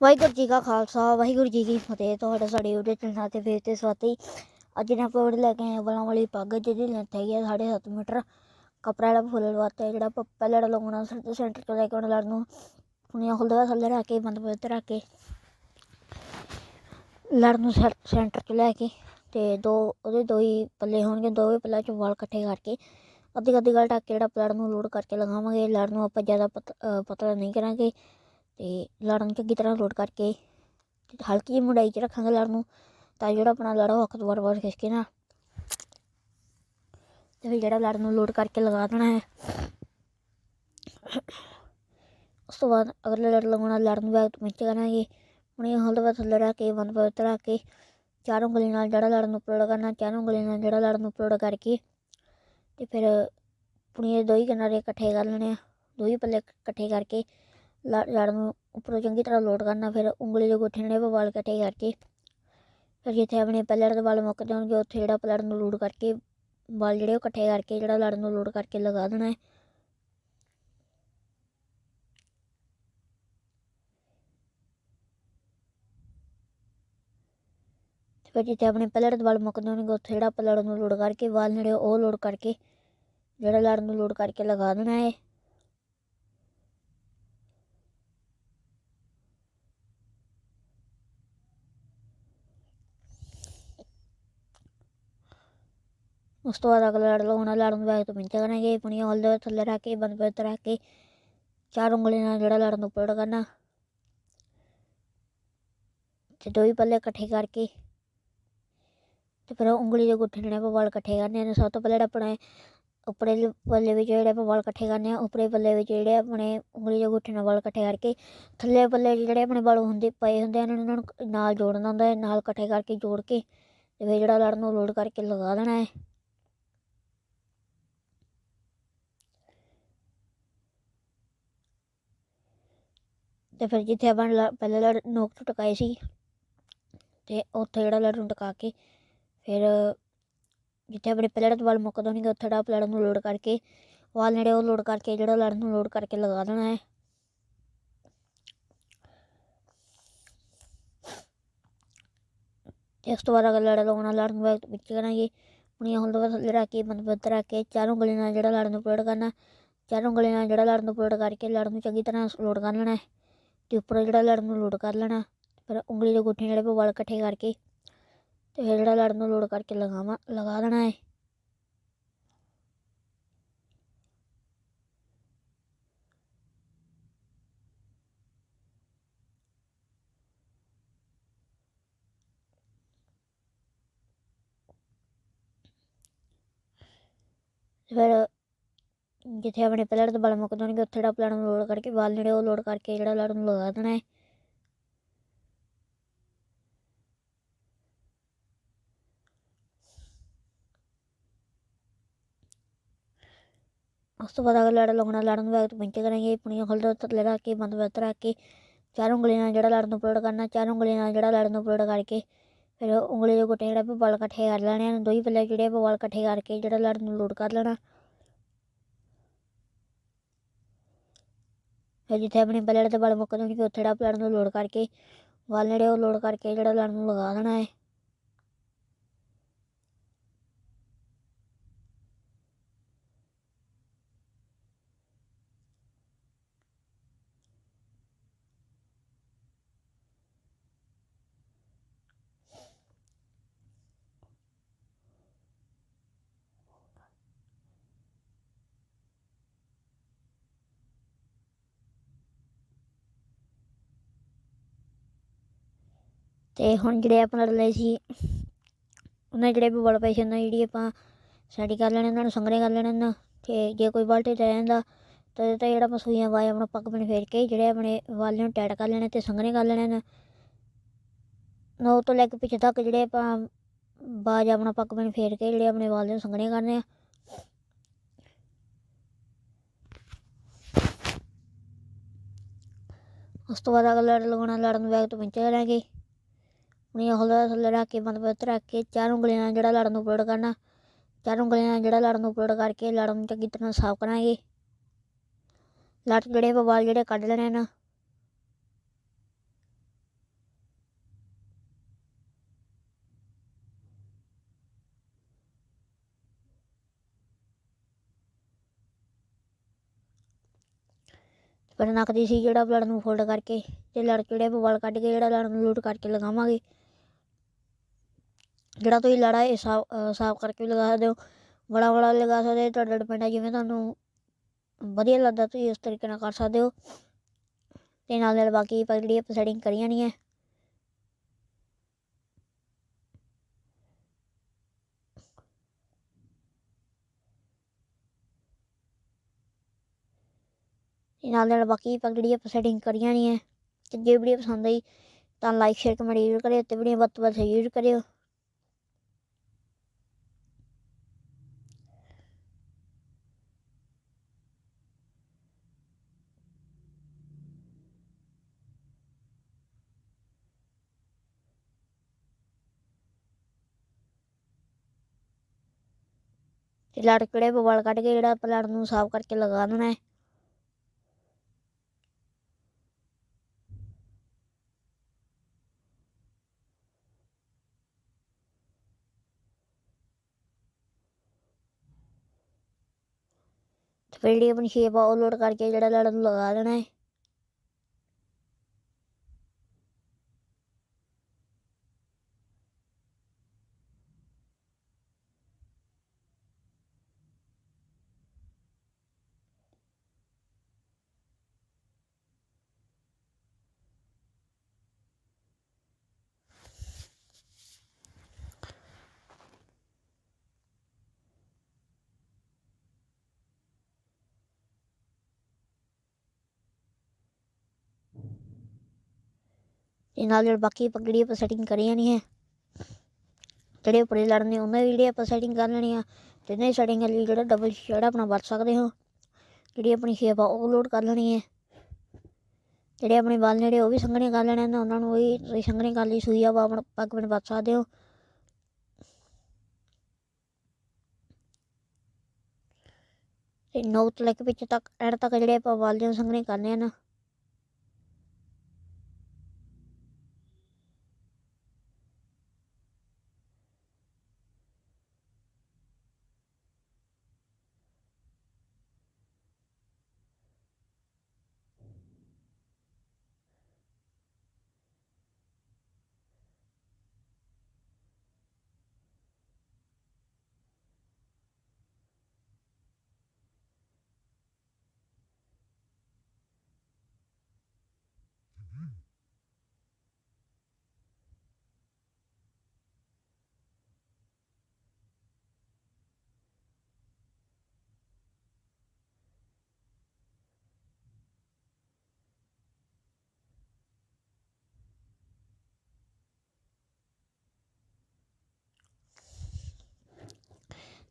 ਵਾਹਿਗੁਰੂ ਜੀ ਕਾ ਖਾਲਸਾ ਵਾਹਿਗੁਰੂ ਜੀ ਕੀ ਫਤਿਹ। ਤੁਹਾਡਾ ਸਾਡੇ YouTube ਚੈਨਲ ਤੇ ਫੇਰ ਤੇ ਸਵਾਤੀ ਅੱਜ ਨੇ ਆਪਾਂ ਵੀਡੀਓ ਲੈ ਕੇ ਆਏ ਬਲਾਂ ਵਾਲੀ ਪੱਗ ਜਿਹਦੀ ਲੈਂਥ ਹੈਗੀ ਆ 7.5 ਮੀਟਰ। ਕਪੜਾ ਵਾਲਾ ਫੁੱਲ ਲਵਾਤਾ ਜਿਹੜਾ ਆਪਾਂ ਪਹਿਲਾਂ ਲਗਾਉਣਾ ਸੈਂਟਰ ਸੈਂਟਰ ਤੋਂ ਲੈ ਕੇ ਉਹਨਾਂ ਲੜ ਨੂੰ ਪੁਣੀਆਂ ਖੁੱਲਦਾ ਥੱਲੇ ਰੱਖ ਕੇ ਬੰਦ ਪੱਤ ਰੱਖ ਕੇ ਲੜ ਨੂੰ ਸੈ- ਸੈਂਟਰ 'ਚ ਲੈ ਕੇ ਤੇ ਦੋ ਉਹਦੇ ਦੋ ਹੀ ਪੱਲੇ ਹੋਣਗੇ ਦੋਵੇਂ ਪੱਲਿਆਂ 'ਚ ਵਾਲ ਇਕੱਠੇ ਕਰਕੇ ਅੱਧੀ ਅੱਧੀ ਗੱਲ ਢੱਕ ਕੇ ਜਿਹੜਾ ਲੜ ਨੂੰ ਲੋਡ ਕਰਕੇ ਲਗਾਵਾਂਗੇ ਲੜ ਨੂੰ ਆਪਾਂ ਜ਼ਿਆਦਾ ਪਤ- ਅ, ਪਤਲਾ ਨਹੀਂ ਕਰਾਂਗੇ। ਤੇ ਲੜ ਨੂੰ ਚੰਗੀ ਤਰ੍ਹਾਂ ਲੋਡ ਕਰਕੇ ਹਲਕੀ ਜਿਹੀ ਮੁੰਡਾਈ 'ਚ ਰੱਖਾਂਗੇ ਲੜ ਨੂੰ, ਤਾਂ ਜਿਹੜਾ ਆਪਣਾ ਲੜ ਉਹ ਅੱਖ ਤੋਂ ਵਾਰ ਵਾਰ ਖਿੱਚ ਨਾ। ਤੇ ਫਿਰ ਜਿਹੜਾ ਲੜ ਨੂੰ ਲੋਡ ਕਰਕੇ ਲਗਾ ਦੇਣਾ ਹੈ। ਉਸ ਤੋਂ ਬਾਅਦ ਅਗਲੇ ਲੜ ਲਗਾਉਣਾ, ਲੜ ਨੂੰ ਬੈਗ ਵਿੱਚ ਕਰਾਂਗੇ। ਹੁਣ ਇਹ ਹਲਵਾ ਥੱਲੇ ਰੱਖ ਕੇ, ਬੰਦ ਪਵਿੱਤਰ ਰੱਖ ਕੇ, ਚਾਰ ਉਂਗਲੀ ਨਾਲ ਜਿਹੜਾ ਲੜ ਨੂੰ ਪਲੋੜ ਕਰਨਾ, ਚਾਰ ਉਂਗਲੀ ਨਾਲ ਜਿਹੜਾ ਲੜ ਨੂੰ ਪਲੋੜ ਕਰਕੇ ਤੇ ਫਿਰ ਪੁਣੀਏ ਦੋ ਹੀ ਕਿਨਾਰੇ ਇਕੱਠੇ ਕਰ ਲੈਣੇ ਆ। ਦੋ ਹੀ ਪੱਲੇ ਇਕੱਠੇ ਕਰਕੇ ਲੜ ਨੂੰ ਉੱਪਰੋਂ ਚੰਗੀ ਤਰ੍ਹਾਂ ਲੋਡ ਕਰਨਾ, ਫਿਰ ਉਂਗਲੀ ਦੇ ਗੁੱਠੇ ਨੇ ਵਾਲ ਇਕੱਠੇ ਕਰਕੇ, ਫਿਰ ਜਿੱਥੇ ਆਪਣੇ ਪੱਲੜ ਦੇ ਵਾਲ ਮੁੱਕ ਜਾਣਗੇ ਉੱਥੇ ਜਿਹੜਾ ਪਲੜ ਨੂੰ ਲੋਡ ਕਰਕੇ, ਵਾਲ ਜਿਹੜੇ ਉਹ ਇਕੱਠੇ ਕਰਕੇ, ਜਿਹੜਾ ਲੜ ਨੂੰ ਲੋਡ ਕਰਕੇ ਲਗਾ ਦੇਣਾ ਹੈ। ਤੇ ਫਿਰ ਜਿੱਥੇ ਆਪਣੇ ਪਲੜ ਦੇ ਵਾਲ ਮੁੱਕ ਜਾਣਗੇ ਉੱਥੇ ਜਿਹੜਾ ਪਲੜ ਨੂੰ ਲੋਡ ਕਰਕੇ, ਵਾਲ ਜਿਹੜੇ ਉਹ ਲੋਡ ਕਰਕੇ, ਜਿਹੜਾ ਲੜ ਨੂੰ ਲੋਡ ਕਰਕੇ ਲਗਾ ਦੇਣਾ ਹੈ। ਉਸ ਤੋਂ ਬਾਅਦ ਅਗਲਾ ਲੜ ਲਗਾਉਣਾ ਲੜਨ ਨੂੰ ਬੈਗ ਤੋਂ ਪਿੰਚਾ ਕਰਾਂਗੇ ਪੁਣੀਆਂ ਹਲ ਦੇ ਥੱਲੇ ਰੱਖ ਕੇ, ਬੰਦ ਪੇਤ ਰੱਖ ਕੇ, ਚਾਰ ਉਂਗਲੀ ਨਾਲ ਜਿਹੜਾ ਲੜਨ ਨੂੰ ਪਲੜ ਕਰਨਾ। ਤੇ ਦੋ ਹੀ ਪੱਲੇ ਇਕੱਠੇ ਕਰਕੇ ਤੇ ਫਿਰ ਉਹ ਉਂਗਲੀ ਦੇ ਗੁੱਠੇ ਜਿਹੜੇ ਆਪਾਂ ਵਾਲ ਇਕੱਠੇ ਕਰਨੇ ਨੇ, ਸਭ ਤੋਂ ਪਹਿਲਾਂ ਆਪਣੇ ਉੱਪਰੇ ਪੱਲੇ ਵਿੱਚ ਜਿਹੜੇ ਆਪਾਂ ਵਾਲ ਇਕੱਠੇ ਕਰਨੇ ਆ, ਉੱਪਰੇ ਪੱਲੇ ਵਿੱਚ ਜਿਹੜੇ ਆਪਣੇ ਉਂਗਲੀ ਦੇ ਗੁੱਠੇ ਨਾਲ ਵਾਲ ਇਕੱਠੇ ਕਰਕੇ, ਥੱਲੇ ਪੱਲੇ ਜਿਹੜੇ ਆਪਣੇ ਵਾਲ ਹੁੰਦੇ, ਪਏ ਹੁੰਦੇ ਆ ਉਹਨਾਂ ਨੂੰ ਨਾਲ ਜੋੜਨਾ ਹੁੰਦਾ ਹੈ, ਨਾਲ ਇਕੱਠੇ ਕਰਕੇ ਜੋੜ ਕੇ ਤੇ ਫਿਰ ਜਿਹੜਾ ਲੜਨ ਨੂੰ ਲੋਡ ਕਰਕੇ ਲਗਾ ਦੇਣਾ ਹੈ। ਤੇ ਫਿਰ ਜਿੱਥੇ ਆਪਾਂ ਲ- ਪਹਿਲਾਂ ਲੜ, ਨੋਕ ਤੋਂ ਟਕਾਏ ਸੀ ਤੇ ਉੱਥੇ ਜਿਹੜਾ ਲੜ ਨੂੰ ਟਕਾ ਕੇ ਫਿਰ ਜਿੱਥੇ ਆਪਣੇ ਪਹਿਲਾਂ ਤੋਂ ਵਾਲ ਮੁੱਕ ਦੋਣਗੇ ਉੱਥੇ ਜਿਹੜਾ ਲੜ ਨੂੰ ਲੋਡ ਕਰਕੇ, ਵਾਲ ਨੇੜੇ ਉਹ ਲੋਡ ਕਰਕੇ, ਜਿਹੜਾ ਲੜ ਨੂੰ ਲੋਡ ਕਰਕੇ ਲਗਾ ਦੇਣਾ ਹੈ। ਇਸ ਤੋਂ ਬਾਅਦ ਅਗਰ ਲੜ ਲਗਾਉਣਾ ਲੜ ਵਿੱਚ ਕਰਾਂਗੇ ਪੁਣੀਆਂ ਹੁਲ ਤੋਂ ਥੱਲੇ ਰੱਖ ਕੇ ਮਤਲਬ ਬੰਦ ਕੇ, ਚਾਰ ਉਂਗਲੀ ਨਾਲ ਜਿਹੜਾ ਲੜ ਨੂੰ ਪਲਟ ਕਰਨਾ, ਚਾਰੋਂ ਉਂਗਲੀ ਨਾਲ ਜਿਹੜਾ ਲੜ ਨੂੰ ਪਲਟ ਕਰਕੇ ਲੜ ਨੂੰ ਚੰਗੀ ਤਰ੍ਹਾਂ ਲੋਡ ਕਰ ਲੈਣਾ ਹੈ। ਤੇ ਉੱਪਰ ਜਿਹੜਾ ਲੜ ਨੂੰ ਲੋਡ ਕਰ ਲੈਣਾ, ਫਿਰ ਉਂਗਲੀ ਦੇ ਗੁੱਠੇ ਜਿਹੜੇ ਵਾਲ ਇਕੱਠੇ ਕਰਕੇ ਤੇ ਫਿਰ ਜਿਹੜਾ ਲੜ ਨੂੰ ਲੋਡ ਕਰਕੇ ਲਗਾਵਾ, ਲਗਾ ਦੇਣਾ ਹੈ ਫਿਰ ਜਿੱਥੇ ਆਪਣੇ ਪਲੜ ਦੇ ਵਾਲ ਮੁੱਕ ਜਾਣਗੇ ਉੱਥੇ ਜਿਹੜਾ ਪਲੜ ਨੂੰ ਲੋਡ ਕਰਕੇ ਬਾਲ ਨੇੜੇ ਉਹ ਲੋਡ ਕਰਕੇ ਜਿਹੜਾ ਲੜ ਨੂੰ ਲਗਾ ਦੇਣਾ ਹੈ। ਉਸ ਤੋਂ ਬਾਅਦ ਅਗਰ ਲੜ ਲਗਾਉਣਾ ਲੜਨ ਨੂੰ ਬੈਗ ਤੋਂ ਪਿੰਚ ਕਰਾਂਗੇ, ਪੁਣੀਆਂ ਖੁੱਲਦਾ ਥੱਲੇ ਰੱਖ ਕੇ, ਬੰਦ ਬੰਦ ਰੱਖ ਕੇ, ਚਾਰ ਉਂਗਲੀਆਂ ਨਾਲ ਜਿਹੜਾ ਲੜ ਨੂੰ ਪਲਟ ਕਰਨਾ, ਚਾਰ ਉਂਗਲੀਆਂ ਨਾਲ ਜਿਹੜਾ ਲੜ ਨੂੰ ਪਲਟ ਕਰਕੇ, ਫਿਰ ਉਂਗਲੀ ਦੇ ਗੁੱਟੇ ਜਿਹੜਾ ਆਪਾਂ ਵਾਲ ਇਕੱਠੇ ਕਰ ਲੈਣੇ ਆ ਦੋ ਹੀ ਪੱਲੇ ਜਿਹੜੇ ਆਪਾਂ ਇਕੱਠੇ ਕਰਕੇ ਜਿਹੜਾ ਲੜਨ ਨੂੰ ਲੋਡ ਕਰ ਲੈਣਾ। ਫਿਰ ਜਿੱਥੇ ਆਪਣੇ ਪਲੜ ਤੇ ਵਾਲ ਮੁੱਕ ਜਾਣਗੇ ਉੱਥੇ ਜਿਹੜਾ ਪਲੜ ਨੂੰ ਲੋਡ ਕਰਕੇ, ਵਾਲ ਨੇੜੇ ਉਹ ਲੋਡ ਕਰਕੇ ਜਿਹੜਾ ਲੜ ਨੂੰ ਲਗਾ ਦੇਣਾ ਹੈ। ਤੇ ਹੁਣ ਜਿਹੜੇ ਆਪਾਂ ਲਏ ਸੀ, ਉਹਨਾਂ ਜਿਹੜੇ ਵੀ ਬਲ ਪਏ ਸੀ, ਉਹਨਾਂ ਜਿਹੜੀ ਆਪਾਂ ਸੈਟੀ ਕਰ ਲੈਣੇ, ਉਹਨਾਂ ਨੂੰ ਸੰਗਰੇ ਕਰ ਲੈਣੇ ਨਾ, ਤੇ ਜੇ ਕੋਈ ਬਾਲਟੀ ਰਹਿ ਜਾਂਦਾ, ਤਾਂ ਤਾਂ ਜਿਹੜਾ ਆਪਾਂ ਸੂਈਆਂ ਵਾਏ ਆਪਣਾ ਪੱਗ ਬਣ ਫੇਰ ਕੇ, ਜਿਹੜੇ ਆਪਣੇ ਵਾਲੇ ਨੂੰ ਟੈਟ ਕਰ ਲੈਣੇ ਤੇ ਸੰਗਰੇ ਕਰ ਲੈਣੇ ਨੇ, ਨੋ ਤੋਂ ਲੈ ਕੇ ਪਿੱਛੇ ਤੱਕ ਜਿਹੜੇ ਆਪਾਂ ਬਾਜ ਆਪਣਾ ਪੱਗ ਬਣ ਫੇਰ ਕੇ, ਜਿਹੜੇ ਆਪਣੇ ਵਾਲੇ ਨੂੰ ਸੰਗਰੇ ਕਰਨੇ ਆ। ਉਸ ਤੋਂ ਬਾਅਦ ਅਗਰ ਲੜ ਲਗਾਉਣਾ ਲੜਨ ਨੂੰ ਬੈਗ ਤੋਂ ਪਿੰਚ ਕਰਾਂਗੇ ਆਪਣੀ ਹੌਲਾ ਥੱਲੇ ਰੱਖ ਕੇ ਮਤਲਬ ਰੱਖ ਕੇ ਚਾਰ ਉਂਗਲੀਆਂ ਨਾਲ ਜਿਹੜਾ ਲੜਨ ਨੂੰ ਉਪਲੋਡ ਕਰਨਾ, ਚਾਰ ਉਂਗਲੀਆਂ ਨਾਲ ਜਿਹੜਾ ਲੜਨ ਨੂੰ ਉਪਲੋਡ ਕਰਕੇ ਲੜਨ ਨੂੰ ਚੰਗੀ ਤਰ੍ਹਾਂ ਸਾਫ਼ ਕਰਾਂਗੇ। ਲੜ ਜਿਹੜੇ ਬਵਾਲ ਜਿਹੜੇ ਕੱਢ ਲੈਣੇ ਨਾ। ਪਰ ਨੱਕ ਸੀ ਜਿਹੜਾ ਬਲੜ ਨੂੰ ਫੋਲਡ ਕਰਕੇ, ਤੇ ਲੜ ਜਿਹੜੇ ਬਵਾਲ ਕੱਢ ਕੇ ਜਿਹੜਾ ਲੜਨ ਨੂੰ ਲੂਟ ਕਰਕੇ ਲਗਾਵਾਂਗੇ। ਜਿਹੜਾ ਤੁਸੀਂ ਲੜਾ ਇਹ ਸਾਫ਼ ਸਾਫ਼ ਕਰਕੇ ਵੀ ਲਗਾ ਸਕਦੇ ਹੋ। ਬੜਾ ਬੜਾ ਲਗਾ ਸਕਦੇ ਹੋ, ਤੁਹਾਡਾ ਡਿਪੈਂਡ ਹੈ ਜਿਵੇਂ ਤੁਹਾਨੂੰ ਵਧੀਆ ਲੱਗਦਾ ਤੁਸੀਂ ਇਸ ਤਰੀਕੇ ਨਾਲ ਕਰ ਸਕਦੇ ਹੋ। ਤੇ ਨਾਲ ਨਾਲ ਬਾਕੀ ਆਪਾਂ ਜਿਹੜੀ ਆਪਾਂ ਸੈਟਿੰਗ ਕਰੀਆਂ ਨਹੀਂ ਹੈ ਤੇ ਨਾਲ ਨਾਲ ਬਾਕੀ ਆਪਾਂ ਜਿਹੜੀ ਆਪਾਂ ਸੈਟਿੰਗ ਕਰੀਆਂ ਨਹੀਂ ਹੈ ਤੇ ਜੇ ਵੀਡੀਓ ਪਸੰਦ ਆਈ ਤਾਂ ਲਾਈਕ ਸ਼ੇਅਰ ਕਮੈਂਟ ਜ਼ਰੂਰ ਕਰਿਓ ਤੇ ਵੀਡੀਓ ਵੱਧ ਤੋਂ ਵੱਧ ਸ਼ੇਅਰ ਕਰਿਓ। ਤੇ ਲੜ ਕਿਹੜੇ ਵਾਲ ਕੱਢ ਕੇ ਜਿਹੜਾ ਆਪਾਂ ਲੜ ਨੂੰ ਸਾਫ਼ ਕਰਕੇ ਲਗਾ ਦੇਣਾ ਹੈ। ਤੇ ਜਿਹੜੀ ਆਪਣੀ ਸ਼ੇਪ ਆ ਉਹ ਲੋਡ ਕਰਕੇ ਜਿਹੜਾ ਲੜ ਨੂੰ ਲਗਾ ਦੇਣਾ ਹੈ। ਤੇ ਨਾਲ ਜਿਹੜੇ ਬਾਕੀ ਪਗੜੀ ਆਪਾਂ ਸੈਟਿੰਗ ਕਰੀ ਜਾਣੀ ਹੈ, ਜਿਹੜੇ ਉੱਪਰੇ ਲੜਨੇ, ਉਹਨਾਂ ਦੀ ਜਿਹੜੀ ਆਪਾਂ ਸੈਟਿੰਗ ਕਰ ਲੈਣੀ ਆ, ਤੇ ਨਹੀਂ ਸੈਟਿੰਗ ਲਈ ਜਿਹੜਾ ਡਬਲ ਜਿਹੜਾ ਆਪਣਾ ਵਰਤ ਸਕਦੇ ਹੋ, ਜਿਹੜੀ ਆਪਣੀ ਸ਼ੇਪ ਆ ਉਹ ਲੋਡ ਕਰ ਲੈਣੀ ਹੈ। ਜਿਹੜੇ ਆਪਣੇ ਵਾਲ ਜਿਹੜੇ ਉਹ ਵੀ ਸੰਘਣੇ ਕਰ ਲੈਣੇ ਨੇ, ਉਹਨਾਂ ਨੂੰ ਵੀ ਤੁਸੀਂ ਸੰਘਣੇ ਕਰ ਲਈ, ਸੂਈ ਆ ਆਪਣਾ ਪੱਗ ਬਣ ਵਰਤ ਸਕਦੇ ਹੋ। ਤੇ ਨੋਕ ਤੋਂ ਲੈ ਕੇ ਪਿੱਛੇ ਤੱਕ ਐਡ ਤੱਕ ਜਿਹੜੇ ਆਪਾਂ ਵਾਲ ਦੇ ਸੰਘਣੇ ਕਰਨੇ ਆ ਨਾ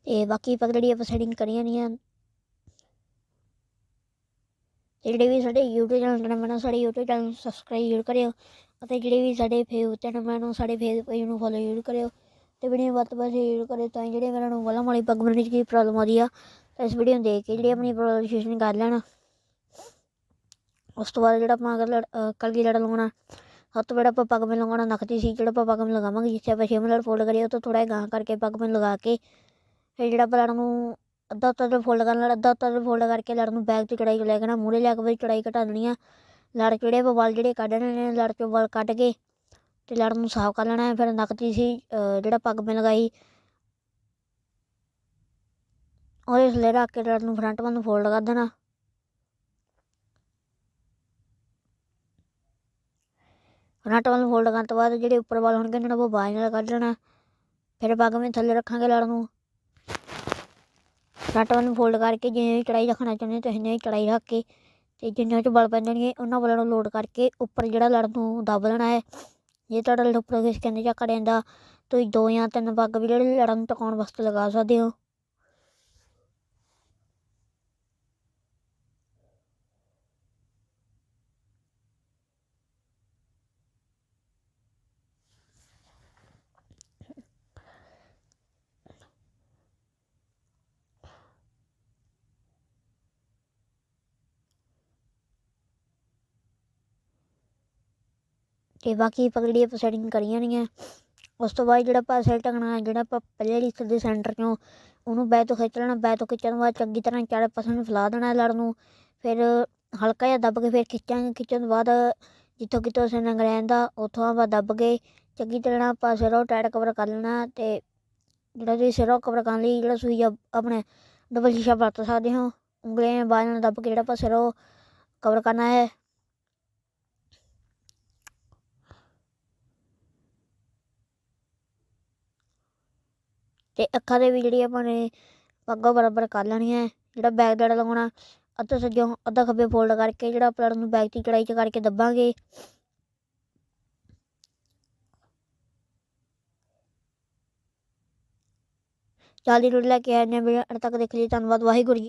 ਇਹ ਬਾਕੀ ਪੱਗ ਜਿਹੜੀ ਆਪਾਂ ਸੈਟਿੰਗ ਕਰੀਆਂ ਨਹੀਂ ਆ। ਜਿਹੜੇ ਵੀ ਸਾਡੇ YouTube ਚੈਨਲ ਨੇ ਮੈਨੂੰ ਸਾਡੇ YouTube ਚੈਨਲ ਨੂੰ ਸਬਸਕ੍ਰਾਈਬ ਜ਼ਰੂਰ ਕਰਿਓ ਅਤੇ ਜਿਹੜੇ ਵੀ ਸਾਡੇ ਫੇਸਬੁੱਕ ਤੇ ਨੇ ਸਾਡੇ ਫੇਸਬੁੱਕ ਪੇਜ ਨੂੰ ਫੋਲੋ ਜ਼ਰੂਰ ਕਰਿਓ ਤੇ ਵੀਡੀਓ ਵੱਧ ਤੋਂ ਵੱਧ ਜ਼ਰੂਰ ਕਰਿਓ ਤਾਂ ਜਿਹੜੇ ਮੇਰਾ ਨੂੰ ਵਾਲਾ ਮਾਲੀ ਪੱਗ ਬਣਨ 'ਚ ਪ੍ਰੋਬਲਮ ਆਉਂਦੀ ਆ, ਤਾਂ ਇਸ ਵੀਡੀਓ ਨੂੰ ਦੇਖ ਕੇ ਜਿਹੜੀ ਆਪਣੀ ਪ੍ਰੋਬਲਮ ਕਰ ਲੈਣਾ। ਉਸ ਤੋਂ ਬਾਅਦ ਜਿਹੜਾ ਆਪਾਂ ਅਗਰ ਕਲਗੀ ਲੜਾ ਲਗਾਉਣਾ ਸਭ ਤੋਂ ਪਹਿਲਾਂ ਆਪਾਂ ਪੱਗ ਮੈਂ ਲਗਾਉਣਾ ਨਖਤੀ ਸੀ, ਜਿਹੜਾ ਆਪਾਂ ਪੱਗ ਮੈਂ ਲਗਾਵਾਂਗੇ, ਜਿੱਥੇ ਆਪਾਂ ਛੇ ਫੋਲਡ ਕਰੀਏ, ਉਹ ਤੋਂ ਥੋੜਾ ਗਾਂ ਕਰਕੇ ਪੱਗ ਮੈਂ ਲਗਾ ਕੇ ਫਿਰ ਜਿਹੜਾ ਆਪਾਂ ਲੜ ਨੂੰ ਅੱਧਾ ਉੱਤਰ ਫੋਲਡ ਫੋਲਡ ਕਰਨਾ, ਅੱਧਾ ਉੱਤਰ ਤੇ ਫੋਲਡ ਕਰਕੇ ਲੜ ਨੂੰ ਬੈਕ ਤੇ ਚੜਾਈ ਲੈ ਕੇ ਨਾ ਮੂਰੇ ਲੈ ਕੇ ਵੀ ਚੜਾਈ ਘਟਾ ਦੇਣੀ ਆ। ਲੜ ਕਿਹੜੇ ਵਾਲ ਜਿਹੜੇ ਕੱਢਣੇ ਨੇ, ਲੜ ਚੋਂ ਵਾਲ ਕੱਢ ਕੇ ਤੇ ਲੜ ਨੂੰ ਸਾਫ਼ ਕਰ ਲੈਣਾ ਹੈ। ਫਿਰ ਨਕਤੀ ਸੀ ਜਿਹੜਾ ਪੱਗ ਮੈਂ ਲਗਾਈ, ਉਹਦੇ ਥੱਲੇ ਰੱਖ ਕੇ ਲੜ ਨੂੰ ਫਰੰਟ ਵੱਲ ਨੂੰ ਫੋਲਡ ਕਰ ਦੇਣਾ। ਫਰੰਟ ਵੱਲ ਨੂੰ ਫੋਲਡ ਕਰਨ ਤੋਂ ਬਾਅਦ ਜਿਹੜੇ ਉੱਪਰ ਵਾਲ ਹੋਣਗੇ ਉਹਨਾਂ ਨੂੰ ਉਹ ਬਾਹਰ ਨਾਲ ਕੱਢ ਲੈਣਾ। ਫਿਰ ਪੱਗ ਮੈਂ ਥੱਲੇ ਰੱਖਾਂਗੇ ਲੜ ਨੂੰ। ਫਰੰਟ ਵੱਲ ਨੂੰ ਫੋਲਡ ਕਰਕੇ ਜਿਵੇਂ ਚੜਾਈ ਰੱਖਣਾ ਚਾਹੁੰਦੇ ਤੁਸੀਂ ਨੇ ਚੜਾਈ ਰੱਖ ਕੇ ਤੇ ਜਿੰਨੇ ਚ ਬਲ ਪੈਂਦੇ ਉਹਨਾਂ ਵਾਲਾਂ ਨੂੰ ਲੋਡ ਕਰਕੇ ਉੱਪਰ ਜਿਹੜਾ ਲੜ ਨੂੰ ਦਬ ਲੈਣਾ ਹੈ। ਜੇ ਤੁਹਾਡਾ ਲੜ ਉੱਪਰ ਕਿਸ ਕਹਿੰਦੇ ਜਾਂ ਕੜਿਆਂ ਦਾ ਤੁਸੀਂ ਦੋ ਜਾਂ ਤਿੰਨ ਪੱਗ ਵੀ ਜਿਹੜੇ ਲੜਾਂ ਨੂੰ ਟਿਕਾਉਣ ਵਾਸਤੇ ਲਗਾ ਸਕਦੇ ਹੋ। ਤੇ ਬਾਕੀ ਪਗੜੀ ਆਪਾਂ ਸੈਟਿੰਗ ਕਰੀਆਂ ਨਹੀਂ ਹੈ ਉਸ ਤੋਂ ਬਾਅਦ ਜਿਹੜਾ ਆਪਾਂ ਸੈਟ ਟੰਗਣਾ ਜਿਹੜਾ ਆਪਾਂ ਪਹਿਲੇ ਲਿਸਟ ਦੇ ਸੈਂਟਰ ਚੋਂ ਉਹਨੂੰ ਬੈ ਤੋਂ ਖਿੱਚ ਲੈਣਾ ਬੈ ਤੋਂ ਖਿੱਚਣ ਤੋਂ ਬਾਅਦ ਚੰਗੀ ਤਰ੍ਹਾਂ ਚਾਰੇ ਪਾਸੇ ਨੂੰ ਫੈਲਾ ਦੇਣਾ ਲੜ ਨੂੰ। ਫਿਰ ਹਲਕਾ ਜਿਹਾ ਦੱਬ ਕੇ ਫਿਰ ਖਿੱਚਾਂਗੇ, ਖਿੱਚਣ ਤੋਂ ਬਾਅਦ ਜਿੱਥੋਂ ਕਿਤੋਂ ਅਸੀਂ ਨੰਗ ਰਹਿੰਦਾ ਉੱਥੋਂ ਆਪਾਂ ਦੱਬ ਕੇ ਚੰਗੀ ਤਰ੍ਹਾਂ ਆਪਾਂ ਸਿਰੋਂ ਟਾਈਟ ਕਵਰ ਕਰ ਲੈਣਾ ਤੇ ਜਿਹੜਾ ਤੁਸੀਂ ਸਿਰੋਂ ਕਵਰ ਕਰਨ ਲਈ ਜਿਹੜਾ ਸੂਈ ਆਪਣੇ ਡਬਲ ਸ਼ੀਸ਼ਾ ਵਰਤ ਸਕਦੇ ਹੋ, ਉਂਗਲੀਆਂ ਬਾਹਰ ਨਾਲ ਦੱਬ ਕੇ ਜਿਹੜਾ ਆਪਾਂ ਸਿਰੋਂ ਕਵਰ ਕਰਨਾ ਹੈ। ਤੇ ਅੱਖਾਂ ਦੇ ਵੀ ਜਿਹੜੀ ਆਪਾਂ ਨੇ ਪੱਗਾਂ ਬਰਾਬਰ ਕਰ ਲੈਣੀ ਹੈ। ਜਿਹੜਾ ਬੈਕ ਦਾ ਲਗਾਉਣਾ, ਅੱਧਾ ਸੱਜੋਂ ਅੱਧਾ ਖੱਬੇ ਫੋਲਡ ਕਰਕੇ ਜਿਹੜਾ ਪਲੜ ਨੂੰ ਬੈਕ ਦੀ ਚੜਾਈ ਚ ਕਰਕੇ ਦੱਬਾਂਗੇ। ਜਲਦੀ ਰੋਡ ਲੈ ਕੇ ਆਏ ਨੇ ਵੀਡੀਓ ਅੰਤ ਤੱਕ ਦੇਖ ਲਈ, ਧੰਨਵਾਦ, ਵਾਹਿਗੁਰੂ ਜੀ